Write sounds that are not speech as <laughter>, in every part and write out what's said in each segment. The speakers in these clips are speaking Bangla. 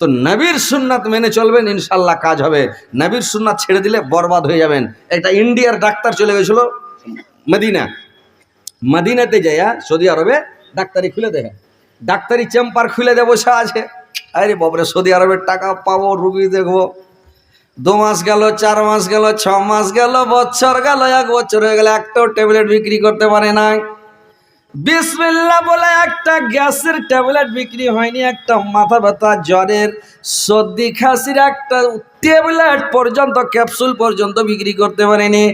তো নবীর সুন্নাত মেনে চলবেন ইনশাল্লাহ কাজ হবে। নবীর সুন্নাত ছেড়ে দিলে বরবাদ হয়ে যাবেন। একটা ইন্ডিয়ার ডাক্তার চলে গেছিল মদিনা। মদিনাতে যাইয়া সৌদি আরবে ডাক্তারি খুলে দেখে। ডাক্তারি চেম্বার খুলে দেয় বসে আছে। আরে বাবরে সৌদি আরবের টাকা পাবো, রুগী দেখব। দু মাস গেল, চার মাস গেল, ছ মাস গেল, বছর গেল, এক বছর হয়ে গেল, একটাও ট্যাবলেট বিক্রি করতে পারে নাই। বিসমিল্লা বলে একটা গ্যাসের ট্যাবলেট বিক্রি হয়নি, একটা মাথা ব্যথা, জ্বরের সর্দি, খাসির, একটা ট্যাবলেট পর্যন্ত, ক্যাপসুল পর্যন্ত বিক্রি করতে পারেনি।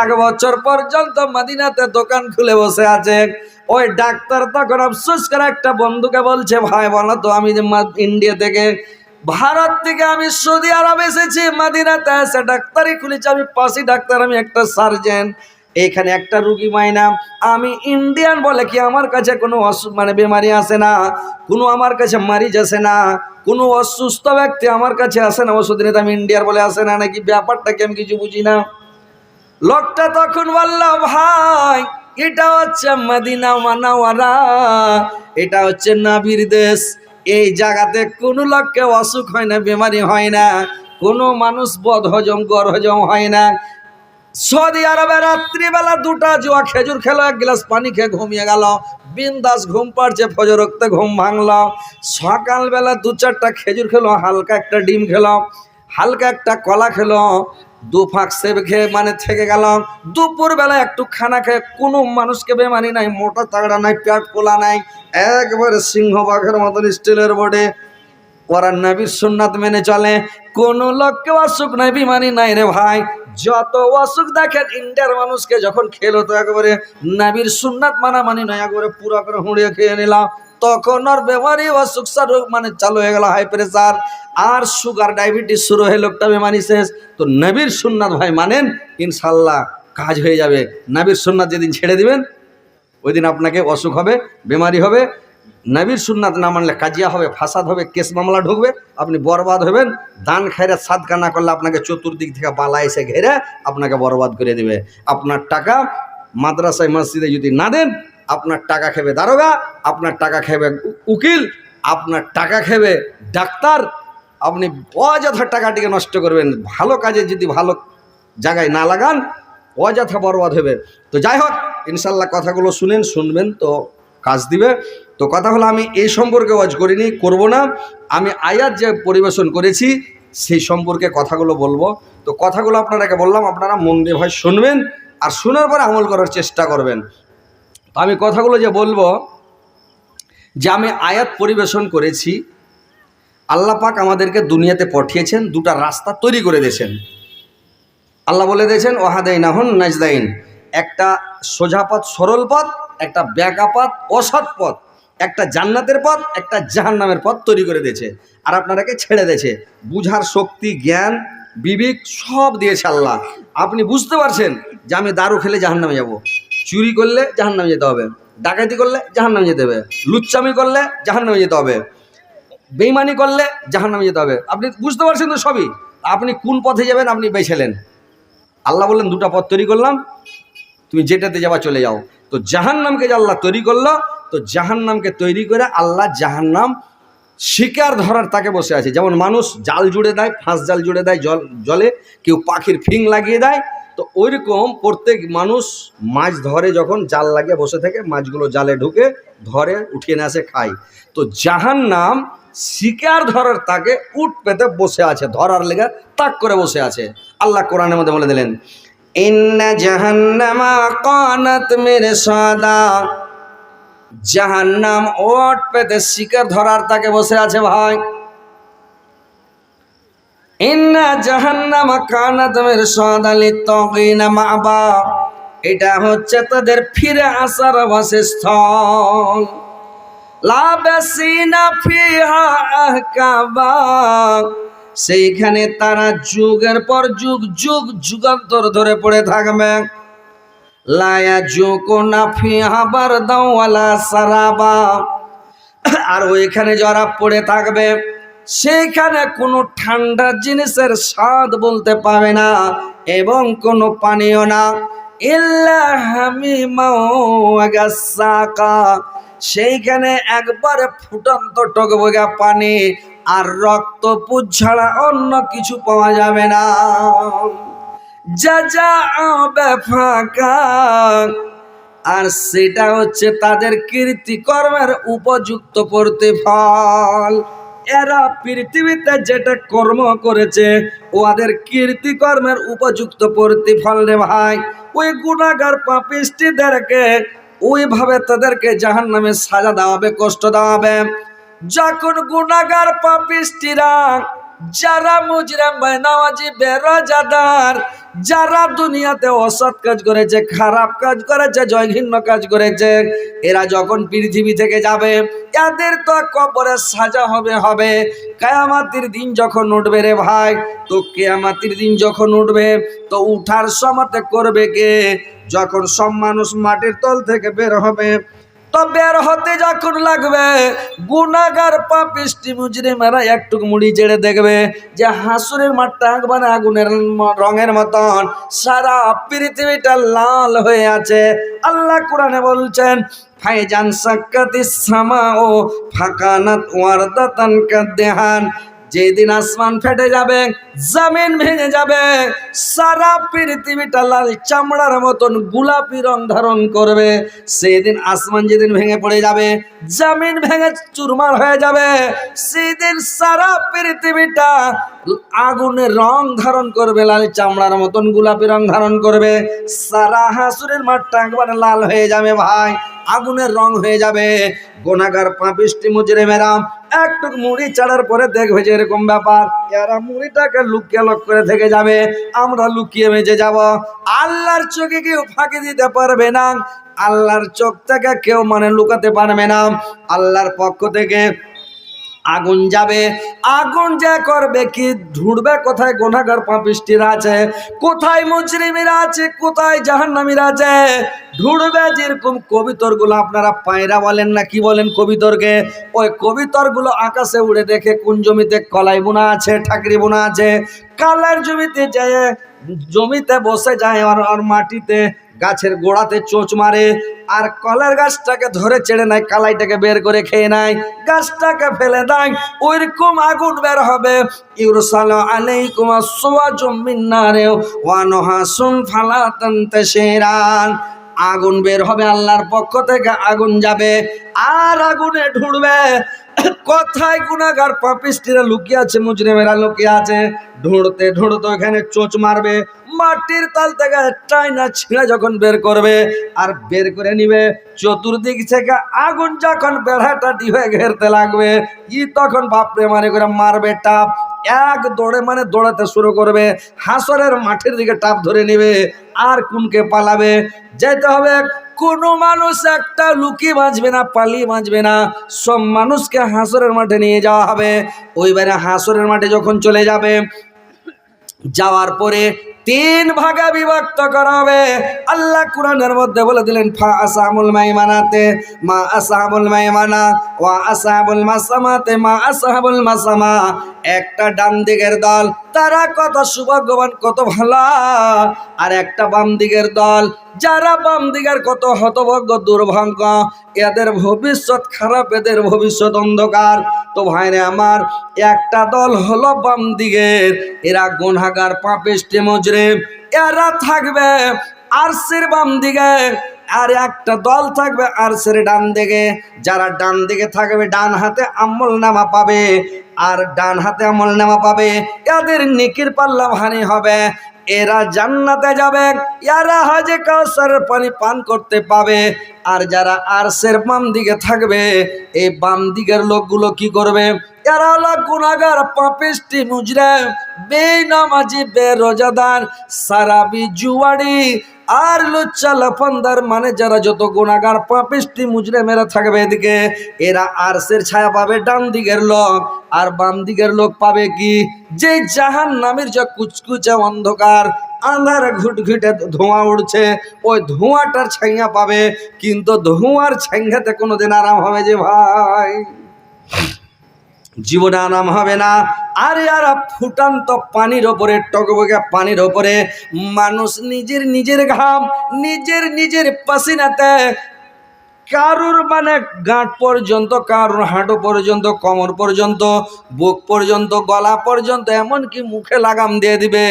এক বছর পর্যন্ত মদিনাতে দোকান খুলে বসে আছে। ওই ডাক্তার তখন আফসোস করে একটা বন্ধুকে বলছে, ভাই, বলো তো, আমি ইন্ডিয়া থেকে ভারত থেকে আমি সৌদি আরব এসেছি, মাদিনাতে এসে ডাক্তারি খুলেছি, আমি পাশি ডাক্তার, আমি একটা সার্জেন। এখানে একটা রুগী মাইনা। আমি ইন্ডিয়ান বলে কি আমার কাছে কোনো অসু- মানে বেমারি আসে না, কোনো আমার কাছে মারিজ আসে না, কোনো অসুস্থ ব্যক্তি আমার কাছে আসে না ওষুধ নিতে আমি ইন্ডিয়ার বলে আসে না, নাকি ব্যাপারটা কি আমি কিছু বুঝি না। লোকটা তখন বলল, ভাই, এটা হচ্ছে মদিনা মানাওয়ারা, এটা হচ্ছে নাবির দেশ। এই জায়গাতে কোনো লোককে অসুখ হয় না, বেমারি হয় না, কোনো মানুষ বদ হজম গর হজম হয় না। সৌদি আরবে রাত্রিবেলা দুটা জুয়া, খেজুর খেলো, এক গ্লাস পানি খেয়ে ঘুমিয়ে গেল। বিন্দাস ঘুম পাড়ছে ফজর রক্তে ঘুম ভাঙল। সকালবেলা দু চারটা খেজুর খেলো, হালকা একটা ডিম খেলো, হালকা একটা কলা খেলো, দু ফাঁক সেব খেয়ে মানে থেকে গেল। দুপুর বেলা একটু খানা খেয়ে কোনো মানুষকে বেমানি নাই, মোটা তাগড়া নাই, পেট পোলা নাই, একবারে সিংহবাঘের মতন স্টিলের বোর্ডে ওরা নবীর সুন্নাত মেনে চলে। কোন লোককে অসুখ নাই, বিমানি নাই রে ভাই। যত অসুখ দেখেন, ইন্ডিয়ার মানুষকে যখন খেল হতো একেবারে নবীর সুন্নাত মানা মানি নয়, একবারে পুরো করে হুঁড়িয়ে খেয়ে নিলাম। তখন ওর বেমারি অসুখ রোগ মানে চালু হয়ে গেল হাই প্রেসার আর সুগার ডায়াবেটিস শুরু হয়ে লোকটা বেমারি শেষ। তো নবীর সুন্নাত ভাই মানেন ইনশাল্লাহ কাজ হয়ে যাবে। নবীর সুন্নাত যেদিন ছেড়ে দিবেন, ওই দিন আপনাকে অসুখ হবে, বেমারি হবে। নবীর সুন্নাত না মানলে কাজিয়া হবে, ফাসাদ হবে, কেস মামলা ঢুকবে, আপনি বরবাদ হবেন, দান খাইরে সাদকা না করলে আপনাকে চতুর্দিক থেকে বালা এসে ঘেরে আপনাকে বরবাদ করে দেবে। আপনার টাকা মাদ্রাসায়, মসজিদে যদি না দেন, আপনার টাকা খেবে দারোগা, আপনার টাকা খেবে উকিল, আপনার টাকা খেবে ডাক্তার, আপনি অযথা টাকাটিকে নষ্ট করবেন। ভালো কাজে যদি ভালো জায়গায় না লাগান, অযথা বরবাদ হবে। তো যাই হোক, ইনশাল্লাহ কথাগুলো শুনেন, শুনবেন, তো কাজ দিবে। তো কথা হলো আমি এই সম্পর্কে ওয়াজ করিনি, করব না। আমি আয়াত যে পরিবেশন করেছি, সেই সম্পর্কে কথাগুলো বলব। তো কথাগুলো আপনারাকে বললাম, আপনারা মন দিয়ে ভাই শুনবেন আর শোনার পরে আমল করার চেষ্টা করবেন। তো আমি কথাগুলো যে বলব, যে আমি আয়াত পরিবেশন করেছি, আল্লাহ পাক আমাদেরকে দুনিয়াতে পাঠিয়েছেন, দুটা রাস্তা তৈরি করে দিয়েছেন। আল্লাহ বলে দিয়েছেন ওহাদাইন আহন নাজদাইন। একটা সোজা পথ সরল পথ, একটা ব্যাকা পথ, অসৎ পথ। একটা জান্নাতের পথ, একটা জাহান্নামের পথ তৈরি করে দিয়েছে। আর আপনারাকে ছেড়ে দিয়েছে। বুঝার শক্তি, জ্ঞান, বিবেক সব দিয়েছে আল্লাহ। আপনি বুঝতে পারছেন যে আমি দারু খেলে জাহান্নামে যাব। চুরি করলে জাহান্নামে যেতে হবে। ডাকাতি করলে জাহান্নামে যেতে হবে। লুচ্চামি করলে জাহান্নামে যেতে হবে। বেইমানি করলে জাহান্নামে যেতে হবে। আপনি বুঝতে পারছেন তো সবই? আপনি কোন পথে যাবেন আপনি বেছেলেন আল্লাহ বললেন, দুটা পথ তৈরি করলাম। তুমি যেটাতে যাবা চলে যাও। তো জাহান্নামকে যে আল্লাহ তৈরি করল তো জাহান্নামকে তৈরি করে আল্লাহ জাহান্নাম শিকার ধরার তাকে বসে আছে। যেমন মানুষ জাল জুড়ে দেয়, ফাঁস জাল জুড়ে দেয় জল জলে, কেউ পাখির ফিং লাগিয়ে দেয়, তো ওইরকম প্রত্যেক মানুষ মাছ ধরে যখন জাল লাগিয়ে বসে থাকে মাছগুলো জালে ঢুকে ধরে উঠিয়ে নিয়ে আসে, খায়। তো জাহান্নাম শিকার ধরার তাকে উঠ পেতে বসে আছে, ধরার লেগে তাক করে বসে আছে। আল্লাহ কোরআনের মধ্যে বলে দিলেন, ইন্না জাহান্নামা কানাত মেরে সাদা। জাহান্নাম ওট পেতে শিকার ধরার তাকে বসে আছে ভাই। ইন্না জাহান্নামা কানাত মেরে সাদা লিত্তাকিনা মাবা। এটা হচ্ছে তাদের ফিরে আসার বাসস্থল লাবেসিনা ফিহা আহকাবা। সেইখানে তারা যুগের পর যুগ যুগ, যুগান্তর ধরে পড়ে থাকবে। সারাবা। আর ওইখানে যারা পড়ে থাকবে, সেইখানে কোনো ঠান্ডা জিনিসের স্বাদ বলতে পাবে না এবং কোনো পানীয় না। সেইখানে একবারে ফুটন্ত টকবগা পানি আর রক্ত পুজ ছাড়া অন্য কিছু পাওয়া যাবে না। যা আর সেটা হচ্ছে তাদের কীর্তিকর্মের উপযুক্ত প্রতিফল। এরা পৃথিবীতে যেটা কর্ম করেছে, ওদের কীর্তিকর্মের উপযুক্ত প্রতিফল রে ভাই। ওই গুণাগার পাপিষ্টিদেরকে ওইভাবে তাদেরকে জাহান নামে সাজা দেওয়া হবে কষ্ট দেওয়া হবে যখন গুণাগার পাপিষ্টিরা, যারা মুজরাম বেনামাজি বেরোজাদার যারা দুনিয়াতে অসৎ কাজ করেছে, খারাপ কাজ করেছে জয়ঘিন্ন কাজ করেছে, এরা যখন পৃথিবী থেকে যাবে, এদের তো কবরে সাজা হবে হবে। কেয়ামাতির দিন যখন উঠবে রে ভাই, তো কেয়ামাতির দিন যখন উঠবে, তো উঠার সময়তে করবে কে? যখন সব মানুষ মাটির তল থেকে বের হবে তো বের হতে যখন লাগবে, গুনাগার পাপিষ্টি মুজরিমেরা একটু মুড়ি চেড়ে দেখবে যে হাসুরের মাঠটা একবারে আগুনের রঙের মতন। সারা পৃথিবীটা লাল হয়ে আছে। আল্লাহ কোরআনে বলছেন, ফাইজান সাক্কাতি সামা ও ফাকানাত ওয়ারদাতান কাদেহান যেদিন আসমান ফেটে যাবে, জমিন ভেঙে যাবে, সারা পৃথিবীটা লাল চামড়ার মতন গোলাপি রং ধারণ করবে। সেদিন আসমান যেদিন ভেঙে পড়ে যাবে, জমিন ভেঙে চুরমার হয়ে যাবে। সেদিন সারা পৃথিবীটা আগুনের রং ধারণ করবে, লাল চামড়ার মতন গোলাপি রং ধারণ করবে। সারা হাসুরের মাঠটা একবারে লাল হয়ে যাবে ভাই, আগুনের রং হয়ে যাবে। গোনাগার পাপিষ্টি মুজরে মেরাম একটু মুড়ি চাড়ার পরে দেখবে যে এরকম ব্যাপার। এরা মুড়িটাকে লুকিয়ে লক করে থেকে যাবে। আমরা লুকিয়ে বেঁচে যাব। আল্লাহর চোখে কেউ ফাঁকি দিতে পারবে না। আল্লাহর চোখ থেকে কেউ মানে লুকাতে পারবে না। আল্লাহর পক্ষ থেকে আগুন যাবে। আগুন যা করবে কি? ঢুড়বে কোথায়? গোনাগার পাপিষ্টিরা আছে। কোথায় মুজরিমিরা আছে? কোথায় জাহান্নামীরা আছে? ঢুড়বে যেরকম কবিতরগুলো আপনারা পায়রা বলেন না কি বলেন কবিতরকে? ওই কবিতরগুলো আকাশে উড়ে দেখে কোন জমিতে কলাই বোনা আছে, ঠাকরি বোনা আছে? কালার জমিতে যায়, জমিতে বসে যায় আর আর মাটিতে গাছের গোড়াতে চোঁচ মারে, আর কলার গাছটাকে ধরে চেড়ে নেয়, কালাইটাকে বের করে খেয়ে নেয়। গাছটাকে ফেলে দেয় ওই রকম আগুন বের হবে। ইউরসাল আলাইকুম আসওয়াজুম মিন নারে, ওয়া নহাসুম ফালাতন্তে তাশিরান আগুন বের হবে আল্লাহর পক্ষ থেকে, আগুন যাবে আর আগুনে ঢুড়বে। কোথায় গুনাগার পাপিস্টিরা লুকিয়ে আছে, মুজরিমেরা লুকিয়ে আছে। ঢুঁড়তে ঢুঁড়তে ওখানে চোঁচ মারবে, মাটির তাল থেকে টাইনা ছিঁড়ে যখন বের করবে আর বের করে নিবে, চতুর্দিক থেকে আগুন যখন বেড়াটা হয়ে ঘেরতে লাগবে, ই তখন বাপরে মারে করে মারবে টাপ। এক দৌড়ে মানে দৌড়াতে শুরু করবে, হাসরের মাঠের দিকে টাপ ধরে নেবে, আর কোনকে পালাবে? যেতে হবে, কোনো মানুষ একটা লুকি বাঁচবে না পালিয়ে বাঁচবে না। সব মানুষকে হাসরের মাঠে নিয়ে যাওয়া হবে। ওইবারে হাসরের মাঠে যখন চলে যাবে, যাওয়ার পরে তিন ভাগে বিভক্ত করা হবে। আল্লাহ কোরআনের মধ্যে বলে দিলেন, ফা আসামুল মাইমানাতে মা আসাবুল মাইমানা, ওয়া আসাবুল মাসামাতে মা আসাবুল মাসামা। একটা ডান দিকের দল, তারা কত সুভাগ্যবান, কত ভালো। আর একটা বাম দিকের দল, যারা বাম দিকের কত হতভাগ্য, দুর্ভাগ্য, এদের ভবিষ্যৎ খারাপ, এদের ভবিষ্যৎ অন্ধকার। তো ভাইরে আমার, একটা দল হলো বাম দিকের এরা গুনাগার পাপিষ্টি মজরে এরা থাকবে আরসের বাম দিকে। আর একটা দল থাকবে আরসের ডান দিকে। যারা ডান দিকে থাকবে, ডান হাতে আমল নামা পাবে। আর ডান হাতে আমল নামা পাবে, এদের নিকির পাল্লা ভারী হবে। এরা জান্নাতে যাবে, এরা হাজে কাউসার পানি পান করতে পাবে। আর যারা আরসের বাম দিকে থাকবে, এই বাম দিকের লোকগুলো কি করবে? এরা হলো গুনাগার পাপিষ্টি মুজরে বেনামাজি, বেরোজাদার, সারাবি, জুয়াড়ি আর লুচ্চা, লাফান্দার মানে যারা যত গুণাগার পাপিষ্টি মুজরে মেরা থাকবে এদিকে। এরা আরসের ছায়া পাবে ডান দিকের লোক। আর বাম দিকের লোক পাবে কি? যে জাহান নামের যা কুচকুচে অন্ধকার আন্ধার ঘুটঘুটে ধোঁয়া উঠছে ওই ধোঁয়াটার ছাইয়া পাবে, কিন্তু ধোঁয়ার ছাইয়াতে কোনোদিন আরাম হবে যে ভাই। জীবনে আরাম হবে না। আর যারা ফুটান্ত পানির ওপরে টকবকে পানির ওপরে মানুষ নিজের নিজের ঘাম, নিজের নিজের পাসিনাতে কারুর মানে গাঁট পর্যন্ত, কারুর হাঁটু পর্যন্ত, কমর পর্যন্ত, বুক পর্যন্ত, গলা পর্যন্ত এমনকি মুখে লাগাম দিয়ে দিবে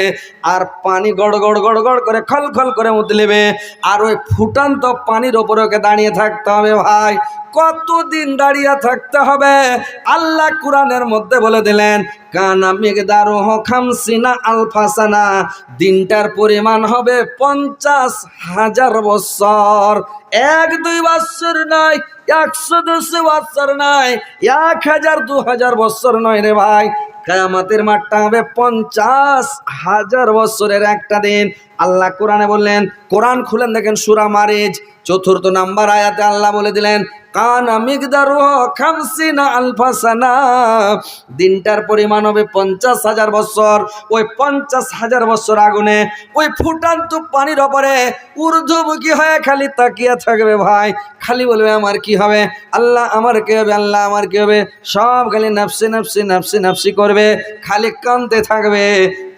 আর পানি গড় গড় গড় গড় করে খল খল করে উতলেবে। আর ওই ফুটান্ত পানির ওপরে ওকে দাঁড়িয়ে থাকতে হবে ভাই। কতদিন দাঁড়িয়ে থাকতে হবে? আল্লাহ কোরআনের মধ্যে বলে দিলেন, কানা মেঘদারু খামসিনা আলফাসানা। দিনটার পরিমাণ হবে পঞ্চাশ হাজার বছর। এক দুই বছর নয়, একশো দুশো বছর নয়, এক হাজার দু হাজার বছর নয় রে ভাই। কায়ামাতের মাঠটা হবে পঞ্চাশ হাজার বছরের একটা দিন। আল্লাহ কোরআনে বললেন, কোরআন খুলেন দেখেন সুরা মারিজ। চতুর্থ নাম্বার আয়াতে আল্লাহ বলে দিলেন কানা মিগদারু খামসিনা আলফাসানা। দিনটার পরিমাণ হবে পঞ্চাশ হাজার বছর। ওই পঞ্চাশ হাজার বছর আগুনে, ওই ফুটান্ত পানির ওপরে ঊর্ধ্বমুখী হয়ে খালি তাকিয়ে থাকবে ভাই। খালি বলবে, আমার কি হবে? আল্লাহ আমার কি হবে? আল্লাহ আমার কি হবে? সব খালি নাফসি নাফসি নাফসি নাফসি করবে, খালি কানতে থাকবে,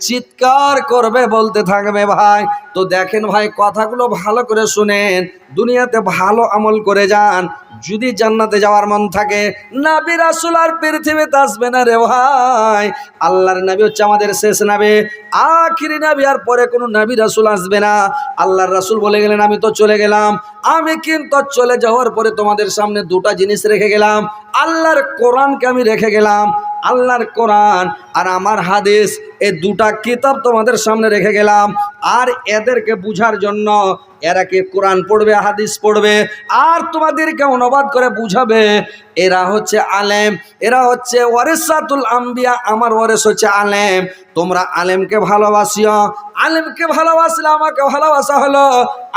চিৎকার করবে, বলতে থাকবে, ভাই, তো দেখেন ভাই, কথাগুলো ভালো করে শুনেন, দুনিয়াতে ভালো আমল করে যান যদি জান্নাতে যাওয়ার মন থাকে, নাবি রাসুল আর পৃথিবীতে আসবে না রে ভাই। আল্লাহর নবী হচ্ছে আমাদের শেষ নাবি, আখিরি নাবি, আর পরে কোনো নাবি রাসুল আসবে না। আল্লাহর রাসুল বলে গেলেন, আমি তো চলে গেলাম। আমি কিন্তু চলে যাওয়ার পরে তোমাদের সামনে দুটা জিনিস রেখে গেলাম। আল্লাহর কোরআনকে আমি রেখে গেলাম। আল্লাহর কোরআন আর আমার হাদিস এই দুটা কিতাব তোমাদের সামনে রেখে গেলাম। আর এদেরকে বুঝার জন্য এরা কি কোরআন পড়বে, হাদিস পড়বে? আর তোমাদেরকে অনুবাদ করে বুঝাবে, এরা হচ্ছে আলেম, এরা হচ্ছে ওয়ারেসাতুল আম্বিয়া, আমার ওয়ারেস হচ্ছে আলেম। তোমরা আলেমকে ভালোবাসিও। আলেমকে ভালোবাসলে আমাকে ভালোবাসা হলো,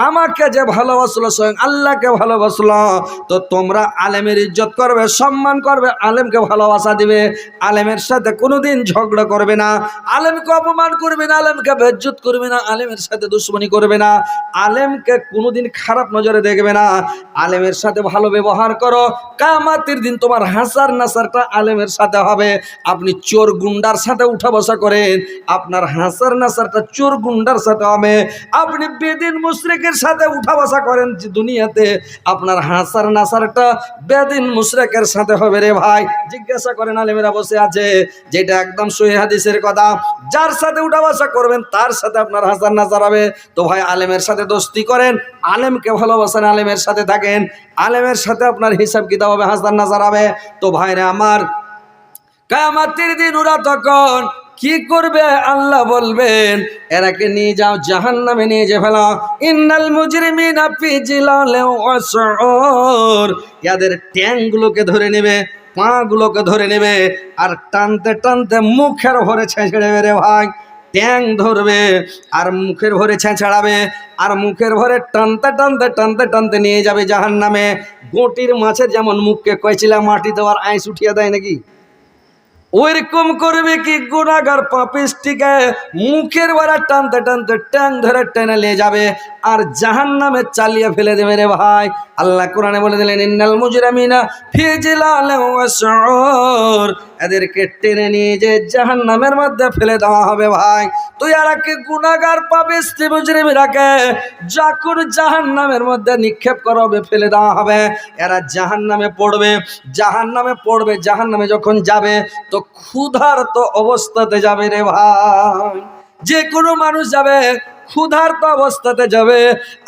আমাকে যে ভালোবাসলো, স্বয়ং আল্লাহকে ভালোবাসলো। তো তোমরা আলেমের ইজ্জত করবে, সম্মান করবে, আলেমকে ভালোবাসা দিবে। আলেমের সাথে কোনোদিন ঝগড়া করবে না। আলেমকে অপমান করবে না, আলেমকে বেজ্জত করবে না, আলেমের সাথে দুশ্মনী করবে না। আলেমকে কোনোদিন খারাপ নজরে দেখবে না। আলেমের সাথে ভালো ব্যবহার করো। কামাতির দিন তোমার হাসার নাসারটা আলেমের সাথে হবে। আপনি চোর গুন্ডার সাথে উঠা বসা করেন। আপনার হাসার নাসারটা চোর গুন্ডার সাথে হবে। আপনি বেদিন মুশরিকের সাথে উঠা বসা করেন যে দুনিয়াতে। আপনার হাসার নাসারটা বেদিন মুশরিকের সাথে হবে রে ভাই। জিজ্ঞাসা করেন আলেমেরা বসে আছে। যেটা একদম সহি হাদিসের কথা। যার সাথে উঠা বসা করবেন, তার সাথে আপনার হাসার নাসার হবে। তো ভাই, আলেমের সাথে দোস্তি করেন, আলেমকে ভালোবাসেন, আলেমের সাথে থাকেন, আলেমের সাথে আপনার হিসাব কিতাব হবে হাসার নাসার হবে। তো ভাইরা আমার কামাতির দিন ওরা তখন কি করবে? আল্লাহ বলবেন, এরাকে নিয়ে যাও জাহান নামে নিয়ে যে ফেলা। ইন্নাল মুজরিমিনা ফি জিলালিন ওয়া সুউর ইয়াদের ট্যাংগুলোকে ধরে নেবে, পাগুলোকে ধরে নেবে, আর টানতে টানতে মুখের ভরে ছেঁচড়ে রে ভাই। ট্যাং ধরবে, আর মুখের ভরে ছেঁচড়াবে, আর মুখের ভরে টানতে টানতে টানতে টানতে নিয়ে যাবে জাহান নামে গোটির মাছের যেমন মুখকে কয়েছিলা মাটি দেওয়ার আইস উঠিয়ে দেয় নাকি? ওইরকম করবে কি গুণাগার পাপিস্টিকে মুখের বেড়া টানতে টানতে ট্যাং ধরে টেনে নিয়ে যাবে, আর জাহান নামে চালিয়ে ফেলে দেবে রে ভাই। আল্লাহ কোরআনে বলে দিলেন, ইন্নাল মুজরামিনা ফিজিলাল এদেরকে টেনে নিয়ে যে জাহান নামের মধ্যে ফেলে দেওয়া হবে ভাই। তুই আর কি গুণাগার পাপিস্টি মুজরিমিরাকে। যখন জাহান নামের মধ্যে নিক্ষেপ করা হবে, ফেলে দেওয়া হবে, এরা জাহান নামে পড়বে। জাহান নামে পড়বে জাহান নামে যখন যাবে, তো ক্ষুধার্ত অবস্থাতে যাবে রে ভাই। যে কোনো মানুষ যাবে ক্ষুধার্ত অবস্থাতে যাবে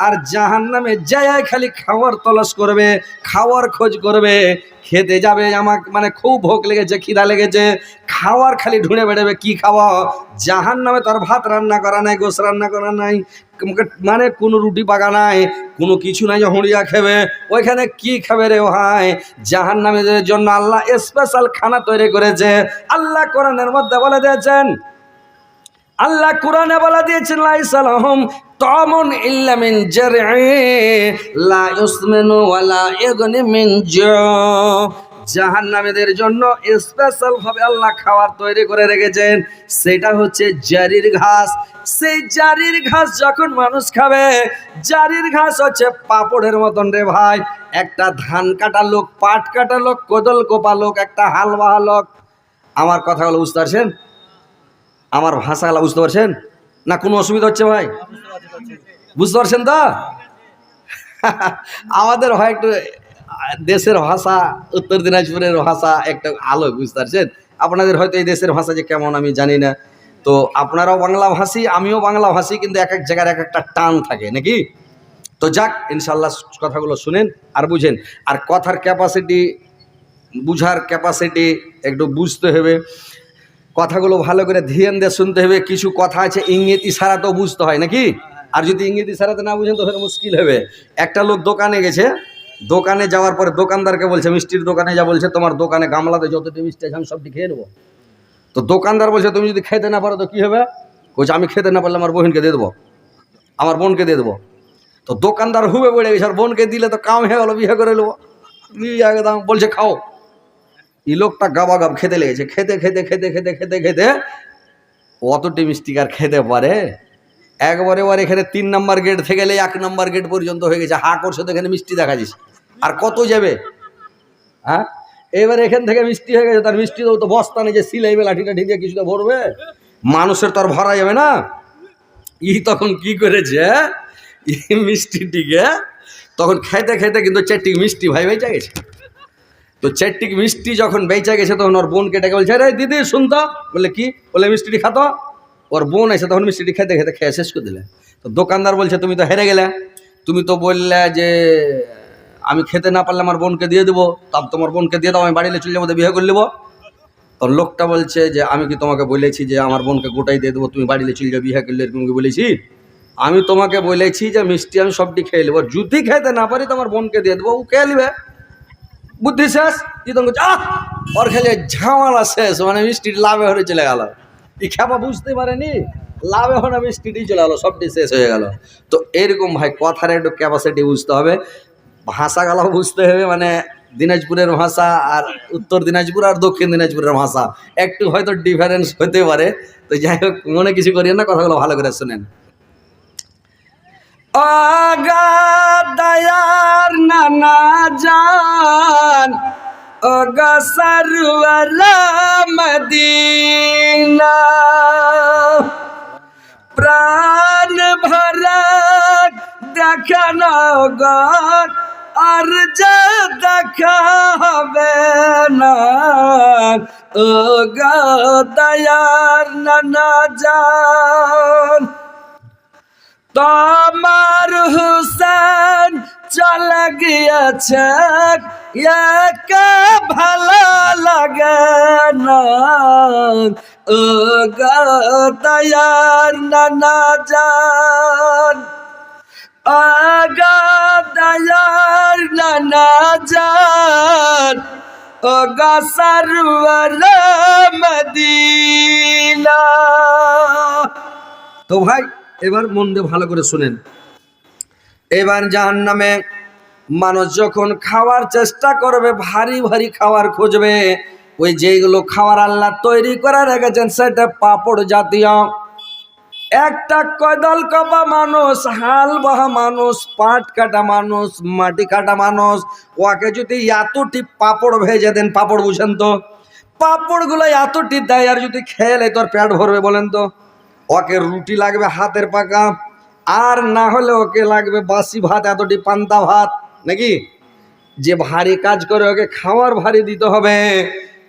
আর জাহান নামে যায় খালি খাওয়ার তলস করবে, খাওয়ার খোঁজ করবে, খেতে যাবে আমার মানে খুব ভোগ লেগেছে, খিদা লেগেছে, খাওয়ার খালি ঢুঁড়ে বেড়াবে, কি খাওয়া? জাহান নামে তার ভাত রান্না করা নাই গোস রান্না করা নাই মানে কোনো রুটি পাকা নাই, কোনো কিছু নাই হুঁড়িয়া খাবে, ওইখানে কি খাবে রে ভাই জাহান নামের জন্য আল্লাহ স্পেশাল খানা তৈরি করেছে, আল্লাহ কোরআনের মধ্যে বলে দিয়েছেন আল্লাহ কোরআনে বলা দিয়েছেন লাইসালাহম তমন ইল্লা মিন জারঈ লা ইসমিনু ওয়ালা ইগনি মিন জাহান্নামীদের জন্য স্পেশাল ভাবে আল্লাহ খাবার তৈরি করে রেখেছেন, সেটা হচ্ছে জারির ঘাস। সেই জারির ঘাস যখন মানুষ খাবে, জারির ঘাস হচ্ছে পাপড়ের মতন রে ভাই। একটা ধান কাটা লোক, পাট কাটা লোক, কোদল কোপা লোক, একটা হালবাহা লোক। আমার কথাগুলো বুঝতে পারছেন? আমার ভাষাগুলো বুঝতে পারছেন? না কোনো অসুবিধা হচ্ছে ভাই? বুঝতে পারছেন তো? <laughs> আমাদের হয় একটু, দেশের ভাষা, উত্তর দিনাজপুরের ভাষা একটা আলো, বুঝতে পারছেন? আপনাদের হয়তো এই দেশের ভাষা যে কেমন আমি জানি না। তো আপনারাও বাংলা ভাষী, আমিও বাংলা ভাষী, কিন্তু এক এক জায়গার এক একটা টান থাকে, নাকি? তো যাক ইনশাল্লাহ কথাগুলো শুনেন আর বুঝেন। আর কথার ক্যাপাসিটি বুঝার ক্যাপাসিটি একটু বুঝতে হবে। কথাগুলো ভালো করে ধ্যান দিয়ে শুনতে হবে, কিছু কথা আছে ইঙ্গিত তো বুঝতে হয় নাকি? আর যদি ইঙ্গিত ইশারাতে না বুঝেন তো মুশকিল হবে। একটা লোক দোকানে গেছে, দোকানে যাওয়ার পরে দোকানদারকে বলছে, মিষ্টির দোকানে যা বলছে, তোমার দোকানে গামলাতে যতটি মিষ্টি আছে আমি সবটি খেয়ে নেব। তো দোকানদার বলছে, তুমি যদি খেতে না পারো তো কী হবে? বলছে, আমি খেতে না পারলে আমার বোনকে দিয়ে দেবো। আমার বোনকে দিয়ে দেবো। তো দোকানদার হুবে পড়ে গেছে, আর বোনকে দিলে তো কাম হয়ে গেলো, বিয়ে করে নেব। একদম বলছে, খাও। এই লোকটা গাবা গাব খেতে লেগেছে, খেতে খেতে খেতে খেতে খেতে খেতে অতটি মিষ্টি আর খেতে পারে? একবারে এবার এখানে তিন নম্বর গেট থেকে গেলে এক নম্বর গেট পর্যন্ত হয়ে গেছে। হা করছে তো এখানে মিষ্টি দেখা যাচ্ছে আর কত যাবে? হ্যাঁ? এবার এখান থেকে মিষ্টি হয়ে গেছে, তার মিষ্টি তো বস্তা নেই যে সিলাইবে লাঠি টাঠি দিয়ে কিছুটা ভরবে। মানুষের তো আর ভরা যাবে না। ই তখন কি করেছে? মিষ্টিটিকে তখন খেতে খেতে কিন্তু চারটি মিষ্টি ভাই বেঁচে গেছে। তো চারটি মিষ্টি যখন বেঁচে গেছে, তখন ওর বোনকে ডেকে বলছে রে দিদি শুনতো বলে, কি? বলে, মিষ্টিটি খাতো ওর বোন এসে তখন মিষ্টিটি খেতে খেতে খেয়ে শেষ করে দিলে। তো দোকানদার বলছে, তুমি তো হেরে গেলে। তুমি তো বললে যে, আমি খেতে না পারলে আমার বোনকে দিয়ে দেবো। তার তোমার বোনকে দিয়ে দাও, আমি বাড়িতে চলে যাব বিয়ে করে নেব। তোর লোকটা বলছে যে, আমি কি তোমাকে বলেছি যে, আমার বোনকে গোটাই দিয়ে দেবো? তুমি বাড়িতে চলে যাও বিয়ে করলে এরকম কি বলেছি? আমি তোমাকে বলেছি যে, মিষ্টি আমি সবটি খেয়ে নেব। যদি খেতে না পারি তোমার বোনকে দিয়ে দেবো। ও খেয়ে নেবে। বুদ্ধি শেষ? তখন বলছে, আহ! ওর খেলে ঝামেলা শেষ মানে মিষ্টির লাভে হয়ে চলে গেল। এই খেপা বুঝতে পারেনি? লাভে হলে মিষ্টিটি চলে গেলো সবটি শেষ হয়ে গেল। তো এরকম ভাই কথার একটু ক্যাপাসিটি বুঝতে হবে। ভাষাগুলো বুঝতে হবে মানে দিনাজপুরের ভাষা আর উত্তর দিনাজপুর আর দক্ষিণ দিনাজপুরের ভাষা। একটু হয়তো ডিফারেন্স হতে পারে। তো যাই হোক মনে কিছু করিয়েন না কথাগুলো ভালো করে শুনেন। আগা দয়ার নানা জান অগা সারওয়ালা মদিনা প্রাণ ভরা দেখানো গর আর যা দেখা হবে না ও গা দয়ার নানা জান তোমার হুসেন চলে গিয়েছে। একা ভালো লাগে না। ও গো দয়ার নানা জান। আগা দয়ার নানা জান। ও গা সরওয়ার মদিনা। তো ভাই এবার মন দিয়ে ভালো করে শুনেন। এবার জাহান নামে মানুষ যখন খাওয়ার চেষ্টা করবে, ভারী ভারী খাবার খুঁজবে, ওই যেগুলো খাওয়ার আল্লাহ তৈরি করে রেখেছেন, সেটা পাপড় জাতীয়। একটা কদল কপা মানুষ, হাল বাহা মানুষ, পাট কাটা মানুষ, মাটি কাটা মানুষ ওকে যদি এতটি পাপড় ভেজে দেন, পাপড় বুঝেন তো? পাপড়গুলো এতটি দেয়, আর যদি খেলে তোর পেট ভরবে, বলেন তো? ওকে রুটি লাগবে হাতের পাকা, আর না হলে ওকে লাগবে বাসি ভাত, এতটি পান্তা ভাত, নাকি? যে ভারী কাজ করে ওকে খাওয়ার ভারী দিতে হবে।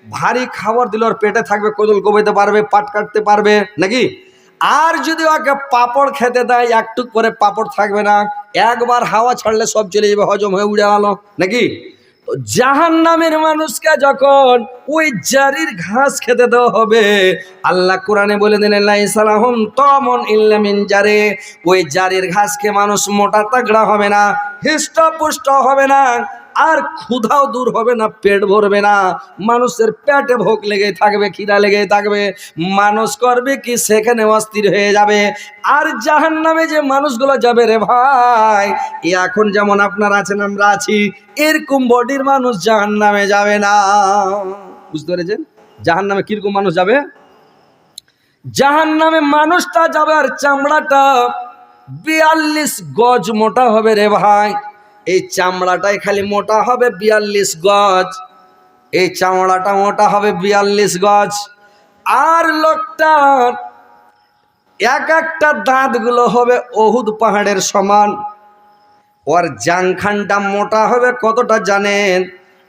ভারী খাবার দিলে ওর পেটে থাকবে, কোদল কমাইতে পারবে, পাট কাটতে পারবে, নাকি? আর যদি ওকে পাপড় খেতে দেয়, একটুক করে পাপড় থাকবে না, একবার হাওয়া ছাড়লে সব চলে যাবে, হজম হয়ে উড়ে গেল, নাকি? জাহান নামের মানুষকে যখন ওই জারির ঘাস খেতে দেওয়া হবে, আল্লাহ কোরআনে বলে দিলেন তমন ইল্লামিন জারে। ওই জারির ঘাসকে মানুষ মোটা তাগড়া হবে না, হৃষ্টপুষ্ট হবে না। আর ক্ষুধাও দূর হবে না, পেট ভরবে না। মানুষের পেটে ভোগ লেগে থাকবে, খিদা লেগে থাকবে। মানুষ করবে কি, সেখানে অস্থির হয়ে যাবে। আর জাহান নামে যে মানুষগুলো যাবে রে ভাই এখন যেমন আপনার আছেন, আমরা আছি, এরকম বডির মানুষ জাহান নামে যাবে না। বুঝতে পেরেছেন? জাহান নামে কীরকম মানুষ যাবে? জাহান নামে মানুষটা যাবে আর চামড়াটা বিয়াল্লিশ গজ মোটা হবে রে ভাই। এই চামড়াটাই খালি মোটা হবে বিয়াল্লিশ গজ। এই চামড়াটা মোটা হবে বিয়াল্লিশ গজ। আর লোকটার এক একটা দাঁতগুলো হবে অহুদ পাহাড়ের সমান। ওর জাংখানটা মোটা হবে কতটা জানেন?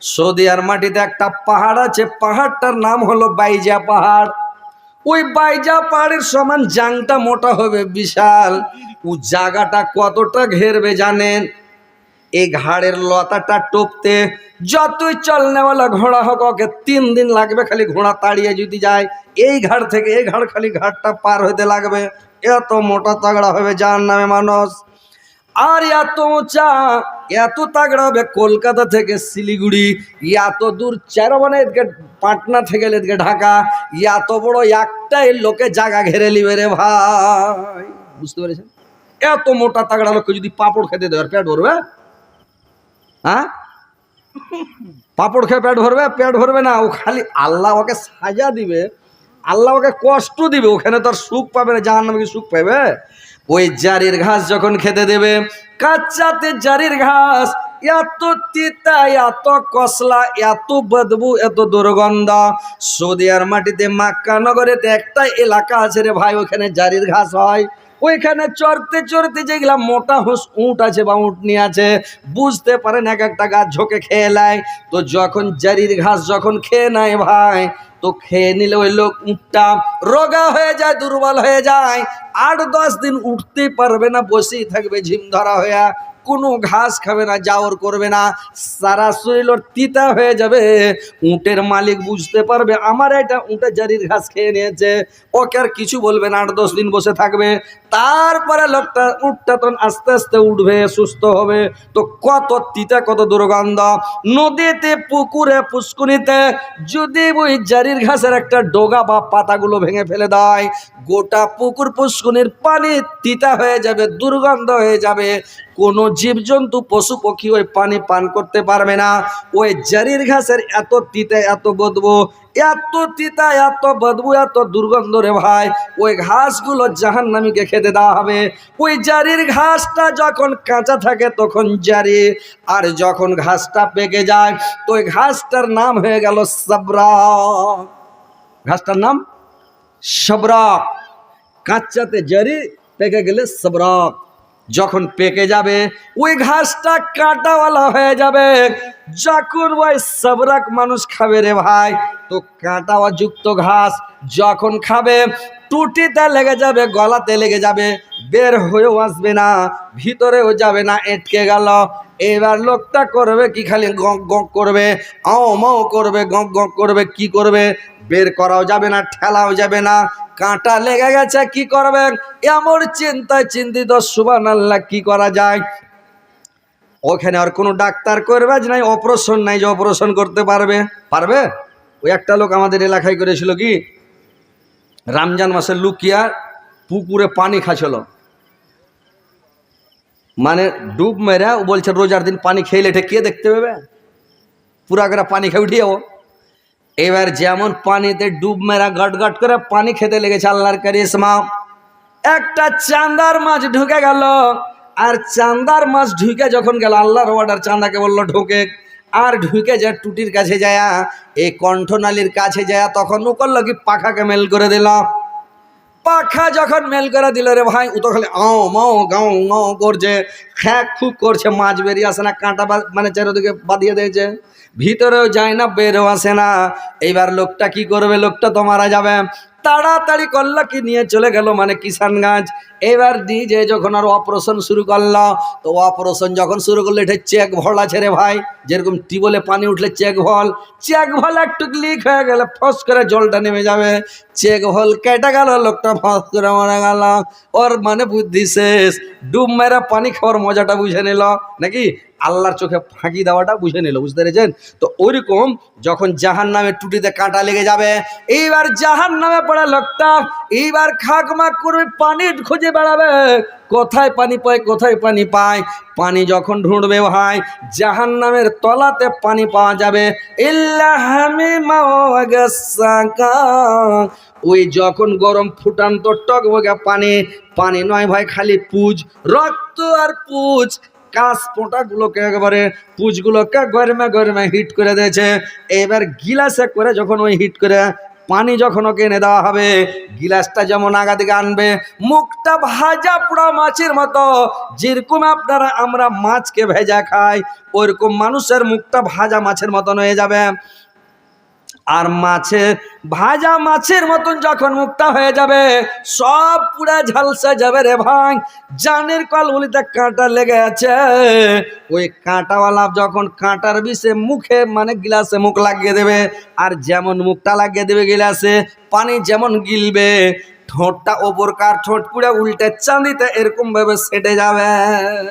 সৌদি আর মাটিতে একটা পাহাড় আছে, পাহাড়টার নাম হলো বাইজা পাহাড়। ওই বাইজা পাহাড়ের সমান জাংটা মোটা হবে বিশাল। ও জায়গাটা কতটা ঘেরবে জানেন? এই ঘাড়ের লতাটা টপতে যতই চলনেওয়ালা ঘোড়া হোক, ওকে তিন দিন লাগবে খালি ঘোড়া তাড়িয়ে যদি যায়। এই ঘাড় থেকে, এই ঘাড় খালি ঘাটটা পার হইতে লাগবে। এত মোটা তাগড়া হবে যার নামে মানুষ। আর এত উঁচা, এত তাগড়া হবে কলকাতা থেকে শিলিগুড়ি। এত দূর চার মানে এদিকে পাটনা থেকে এদিকে ঢাকা। এত বড় একটাই লোকে জায়গা ঘেরে লিবে রে ভাই। বুঝতে পেরেছেন? এত মোটা তাগড়া লোককে যদি পাপড় খেতে দেওয়ার পেট ভরবে? হ্যাঁ? পাপড় খেয়ে পেট ভরবে? পেট ভরবে না। ও খালি আল্লাহ ওকে সাজা দিবে। আল্লাহ ওকে কষ্ট দিবে। ওখানে তো আর সুখ পাবে না। জাহান নামে সুখ পাবে ওই জারির ঘাস যখন খেতে দেবে কাচ্চাতে জারির ঘাস, এত তিতা, এত কসলা, এত বদবু, এত দুর্গন্ধ। আর মাটিতে, মাক্কা নগরেতে একটা এলাকা আছে রে ভাই, ওখানে জারির ঘাস হয়। ওইখানে চড়তে চড়তে যেগুলা মোটা হোস উঁট আছে বা উঁটনি আছে, বুঝতে পারেন এক একটা গাছ ঝোঁকে খেয়ে নেয়। তো যখন জারির ঘাস যখন খেয়ে নেয় ভাই, তো খেয়ে নিলে ওই লোক উঁটটা রোগা হয়ে যায়, দুর্বল হয়ে যায়। আট দশ দিন উঠতে পারবে না, বসেই থাকবে ঝিম ধরা হয়ে। কোনো ঘাস খাবে না যাওয়ার করবে না, সারা শরীর তিতা হয়ে যাবে। উটের মালিক বুঝতে পারবে, আমার এটা উটে জারির ঘাস খেয়ে নিয়েছে, ওকে আর কিছু বলবে না, আট দশ দিন বসে থাকবে। তারপরে লোকটা উঠটা তখন আস্তে আস্তে উঠবে, সুস্থ হবে। তো কত তিতা, কত দুর্গন্ধ। নদীতে, পুকুরে পুষ্কুনিতে যদি ওই জারির ঘাসের একটা ডোগা বা পাতাগুলো ভেঙে ফেলে দেয়, গোটা পুকুর পুষ্কুনির পানি তিতা হয়ে যাবে, দুর্গন্ধ হয়ে যাবে। কোনো জীবজন্তু, পশু, পক্ষী ওই পানি পান করতে পারবে না। ওই জারির ঘাসের এত তিতা, এত বদবু, এত তিতা, এত বদবু, এত দুর্গন্ধ রে ভাই। ওই ঘাসগুলো জাহান নামীকে খেতে দেওয়া হবে। ওই জারির ঘাসটা যখন কাঁচা থাকে তখন জারি, আর যখন ঘাসটা পেকে যায়, তো ওই ঘাসটার নাম হয়ে গেল সাবরা। ঘাসটার নাম সবরক কাঁচাতে জারি, পেকে গেলে সবরক যখন পেকে যাবে, ওই ঘাসটা কাঁটাওয়ালা হয়ে যাবে। যখন ওই সবরক মানুষ খাবে রে ভাই, তো কাঁটাওয়া যুক্ত ঘাস যখন খাবে, টুটিতে লেগে যাবে, গলাতে লেগে যাবে, বের হয়েও আসবে না, ভিতরেও যাবে না, এটকে গেল। এবার লোকটা করবে কি খালি গঁক গঁক করবে, আও মাও করবে, গঁক গঁক করবে, কি করবে? বের করাও যাবে না, ঠেলাও যাবে না। কাঁটা লেগে গেছে, কি করবে এমন চিন্তায় চিন্তিত সুবান আল্লাহ কি করা যায়? ওখানে আর কোনো ডাক্তার করবে যে নাই অপারেশন নাই যে অপারেশন করতে পারবে। পারবে? ওই একটা লোক আমাদের এলাকায় করেছিল কি? রমজান মাসে লুকিয়া পুকুরে পানি খাচ্ছিল। মানে ডুব মেরা ও বলছে, রোজার দিন পানি খেয়ে এঠে কে দেখতে পাবে? পুরা করে পানি খেয়ে উঠিয়ে এবার যেমন পানিতে ডুব মেরা গট গট করে পানি খেতে লেগেছে আল্লাহর কারিসমা একটা চান্দার মাছ ঢুকে গেল, আর চান্দার মাছ ঢুকে যখন গেল, আল্লাহর ওয়াডার চান্দাকে বলল, ঢুকে। আর ঢুকে যায় টুটির কাছে যায়, এই কণ্ঠনালীর কাছে যায় তখন ও করল কি, পাখাকে মেল করে দিল। পাখা যখন মেল করে দিল রে ভাই, ও তো খালি আও মাও গাও গাও করছে, খ্যাক খুব করছে, মাছ বেরিয়ে আসে না, কাঁটা মানে চারিদিকে বাঁধিয়ে দিয়েছে। ভিতরেও যায় না বেরো আসে না। এইবার লোকটা কি করবে? লোকটা তো মারা যাবে। তাড়াতাড়ি করল কি নিয়ে চলে গেল মানে কিষানগঞ্জ এবার নিজে যখন আর অপারেশন শুরু করল, তো অপারেশন যখন শুরু করল, এটা চেক ভল আছে রে ভাই। যেরকম টিউবওয়েলে পানি উঠলে চেক ভল। চেক ভল একটু লিক হয়ে গেলে ফস করে জলটা নেমে যাবে। চেক ভল কেটে গেল, লোকটা ফস করে মারা গেল। ওর মানে বুদ্ধি শেষ। ডুব মেরা পানি খাওয়ার মজাটা বুঝে নিল। নাকি? আল্লাহর চোখে ফাঁকি দেওয়াটা বুঝে নিল, বুঝতে পেরেছেন? তো ওইরকম যখন জাহান নামে টুটিতে কাঁটা লেগে যাবে, এইবার জাহান নামে পড়া লোকটা এইবার খাকমাক করবে পানি খুঁজে বেড়াবে। কোথায় পানি পায়, কোথায় পানি পায়? পানি যখন ঢুঁড়বে ভাই জাহান নামের তলাতে পানি পাওয়া যাবে। ওই যখন গরম ফুটান্ত টকবগে পানি পানি নয় ভাই, খালি পুজ, রক্ত আর পুজ। কাঁচ পোঁটাগুলোকে একবারে পুজগুলোকে গরমে গরমে হিট করে দিয়েছে। এবার গিলাসে করে যখন ওই হিট করে পানি যখন ওকে এনে দেওয়া হবে, গিলাসটা যেমন আগা দিকে আনবে, মুখটা ভাজা পোড়া মাছের মতো। যেরকম আপনারা আমরা মাছকে ভেজা খাই ওইরকম মানুষের মুখটা ভাজা মাছের মতন হয়ে যাবে। আর মাছের ভাজা মাছের মতন যখন মুখটা হয়ে যাবে, সব পুরা ঝালসা যাবে রে ভাই। জানের কলগুলিতে কাঁটা লেগে আছে। ওই কাঁটাওয়ালা যখন কাঁটার বিষে মুখে মানে গিলাসে মুখ লাগিয়ে দেবে, আর যেমন মুখটা লাগিয়ে দেবে গিলাসে, পানি যেমন গিলবে, ঠোঁটটা ওপরকার ঠোঁট পুরা উল্টে চাঁদিতে এরকম ভাবে সেটে যাবে।